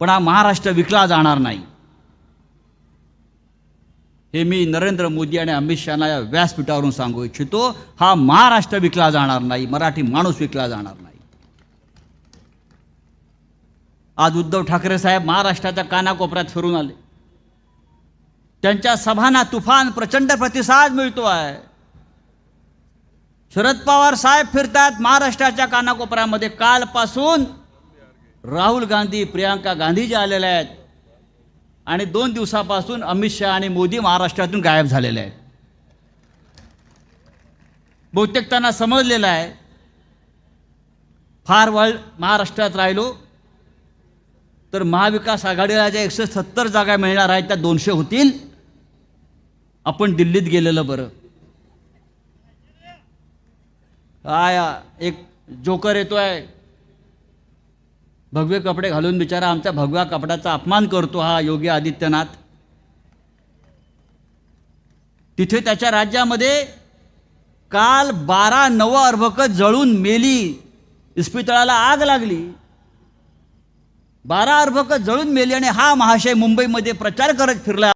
पण हा महाराष्ट्र विकला जाणार नाही. हे मी नरेंद्र मोदी आणि अमित शहाना या व्यासपीठावरून सांगू इच्छितो हा महाराष्ट्र विकला जाणार नाही मराठी माणूस विकला जाणार नाही. आज उद्धव ठाकरे साहेब महाराष्ट्राच्या कानाकोपऱ्यात फिरून आले. त्यांच्या सभांना तुफान प्रचंड प्रतिसाद मिळतो आहे. शरद पवार साहेब फिरतात महाराष्ट्राच्या कानाकोपऱ्यामध्ये. कालपासून राहुल गांधी प्रियांका गांधी ज्या आलेल्या आहेत आणि दोन दिवसापासून अमित शहा आणि मोदी महाराष्ट्रातून गायब झालेले आहेत. बहुतेक त्यांना समजलेलं आहे फार वळ महाराष्ट्रात राहिलो तर महाविकास आघाडीला ज्या एकशे सत्तर जागा मिळणार आहेत त्या दोनशे होतील. आपण दिल्लीत गेलेलं बरं. काय एक जोकर येतोय. भगवे कपडे घालून बिचारा आमच्या भगव्या कपड्याचा अपमान करतो हा योगी आदित्यनाथ. तिथे त्याच्या राज्यामध्ये काल बारा नव अर्भक जळून मेली. इस्पितळाला आग लागली. बारा अर्भक जळून मेली आणि हा महाशय मुंबईमध्ये प्रचार करत फिरला.